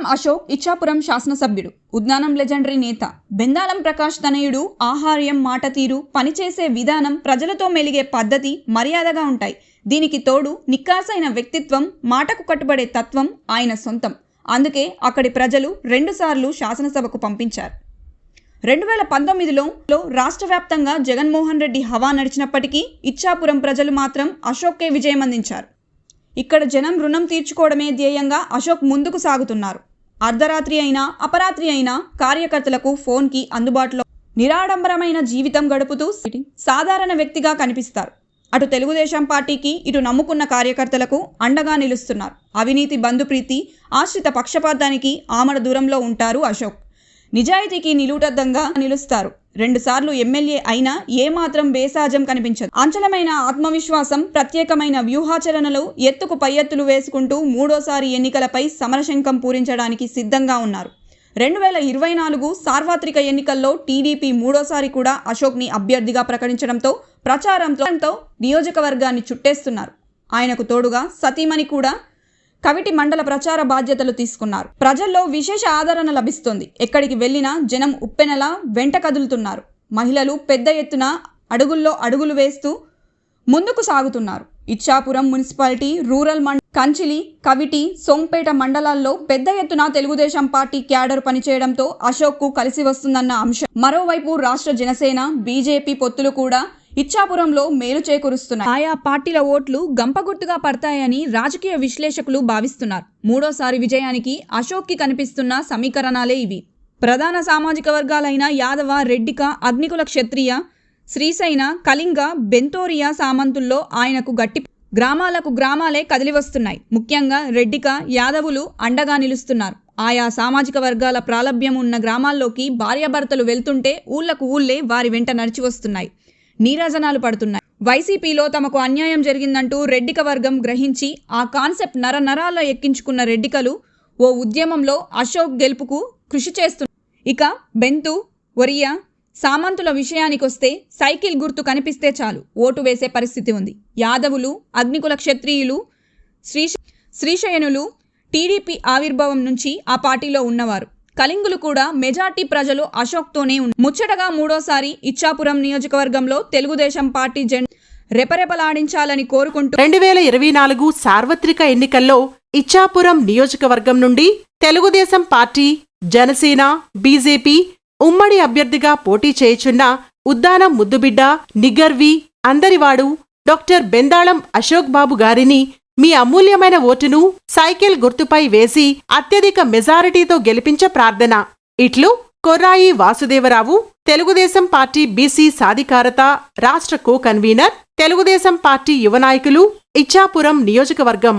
బెందాలం అశోక్ ఇచ్చాపురం శాసనసభ్యుడు. ఉద్దానం లెజెండరీ నేత. బెందాలం ప్రకాష్ తనయుడు ఆహార్యం మాట తీరు పనిచేసే విధానం ప్రజలతో మెలిగే పద్ధతి మర్యాదగా ఉంటాయి. దీనికి తోడు నిక్కాసైన వ్యక్తిత్వం మాటకు కట్టుబడే తత్వం ఆయన సొంతం. అందుకే అక్కడి ప్రజలు రెండుసార్లు శాసనసభకు పంపించారు. రెండు వేల పంతొమ్మిదిలో రాష్ట్ర వ్యాప్తంగా జగన్మోహన్ రెడ్డి హవా నడిచినప్పటికీ ఇచ్చాపురం ప్రజలు మాత్రం అశోక్కే విజయం అందించారు ఇక్కడ జనం రుణం తీర్చుకోవడమే ధ్యేయంగా అశోక్ ముందుకు సాగుతున్నారు. అర్ధరాత్రి అయినా అపరాత్రి అయినా కార్యకర్తలకు ఫోన్కి అందుబాటులో నిరాడంబరమైన జీవితం గడుపుతూ సాధారణ వ్యక్తిగా కనిపిస్తారు. అటు తెలుగుదేశం పార్టీకి ఇటు నమ్ముకున్న కార్యకర్తలకు అండగా నిలుస్తున్నారు. అవినీతి బంధుప్రీతి ఆశ్రిత పక్షపాతానికి ఆమడ దూరంలో ఉంటారు అశోక్. నిజాయితీకి నిలుటద్దంగా నిలుస్తారు. రెండుసార్లు ఎమ్మెల్యే అయినా ఏమాత్రం బేసాజం కనిపించదు. అంచలమైన ఆత్మవిశ్వాసం ప్రత్యేకమైన వ్యూహాచరణలు ఎత్తుకు పై ఎత్తులు వేసుకుంటూ మూడోసారి ఎన్నికలపై సమరశంకం పూరించడానికి సిద్ధంగా ఉన్నారు. రెండు వేల ఇరవై నాలుగు సార్వత్రిక ఎన్నికల్లో టీడీపీ మూడోసారి కూడా అశోక్ని అభ్యర్థిగా ప్రకటించడంతో ప్రచారంతో నియోజకవర్గాన్ని చుట్టేస్తున్నారు. ఆయనకు తోడుగా సతీమణి కూడా కవిటి మండల ప్రచార బాధ్యతలు తీసుకున్నారు. ప్రజల్లో విశేష ఆదరణ లభిస్తోంది. ఎక్కడికి వెళ్ళినా జనం ఉప్పెనలా వెంట కదులుతున్నారు. మహిళలు పెద్ద ఎత్తున అడుగుల్లో అడుగులు వేస్తూ ముందుకు సాగుతున్నారు. ఇచ్చాపురం మున్సిపాలిటీ రూరల్ మండ కంచిలి కవిటి సోంపేట మండలాల్లో పెద్ద ఎత్తున తెలుగుదేశం పార్టీ క్యాడర్ పనిచేయడంతో అశోక్కు కలిసి వస్తుందన్న అంశం. మరోవైపు రాష్ట్ర జనసేన బీజేపీ పొత్తులు కూడా ఇచ్చాపురంలో మేలు చేకూరుస్తున్నాయి. ఆయా పార్టీల ఓట్లు గంపగుర్తుగా పడతాయని రాజకీయ విశ్లేషకులు భావిస్తున్నారు. మూడోసారి విజయానికి అశోక్కి కనిపిస్తున్న సమీకరణాలే ఇవి. ప్రధాన సామాజిక వర్గాలైన యాదవ రెడ్డిక అగ్నికుల క్షత్రియ శ్రీశైన కళింగ బెంతోరియా సామంతుల్లో ఆయనకు గట్టి గ్రామాలకు గ్రామాలే కదిలివస్తున్నాయి. ముఖ్యంగా రెడ్డిక యాదవులు అండగా నిలుస్తున్నారు. ఆయా సామాజిక వర్గాల ప్రాలభ్యం ఉన్న గ్రామాల్లోకి భార్యాభర్తలు వెళ్తుంటే ఊళ్ళకు ఊళ్ళే వారి వెంట నడిచి వస్తున్నాయి నీరాజనాలు పడుతున్నాయి. వైసీపీలో తమకు అన్యాయం జరిగిందంటూ రెడ్డిక వర్గం గ్రహించి ఆ కాన్సెప్ట్ నర నరాల్లో ఎక్కించుకున్న రెడ్డికలు ఓ ఉద్యమంలో అశోక్ గెలుపుకు కృషి చేస్తున్నారు ఇక బెంతు ఒరియా సామంతుల విషయానికొస్తే సైకిల్ గుర్తు కనిపిస్తే చాలు. ఓటు వేసే పరిస్థితి ఉంది. యాదవులు అగ్నికుల క్షత్రియులు శ్రీ శ్రీశయనులు టీడీపీ ఆవిర్భావం నుంచి ఆ పార్టీలో ఉన్నవారు. కళింగులు కూడా మెజార్టీ ప్రజలు అశోక్తోనే ఉన్నారు ముచ్చటగా మూడోసారి ఇచ్చాపురం నియోజకవర్గంలో తెలుగుదేశం పార్టీ జెండా రెపరెపలాడించాలని కోరుకుంటూ రెండు వేల ఇరవై నాలుగు సార్వత్రిక ఎన్నికల్లో ఇచ్చాపురం నియోజకవర్గం నుండి తెలుగుదేశం పార్టీ జనసేన బీజేపీ ఉమ్మడి అభ్యర్థిగా పోటీ చేయుచున్న ఉద్దానం ముద్దుబిడ్డ నిగర్వి అందరివాడు డాక్టర్ బెందాళం అశోక్ బాబు గారిని మీ అమూల్యమైన ఓటును సైకిల్ గుర్తుపై వేసి అత్యధిక మెజారిటీతో గెలిపించే ప్రార్థన. ఇట్లు కొర్రాయి వాసుదేవరావు తెలుగుదేశం పార్టీ బీసీ సాధికారత రాష్ట్ర కో కన్వీనర్ తెలుగుదేశం పార్టీ యువ నాయకులు ఇచ్చాపురం నియోజకవర్గం.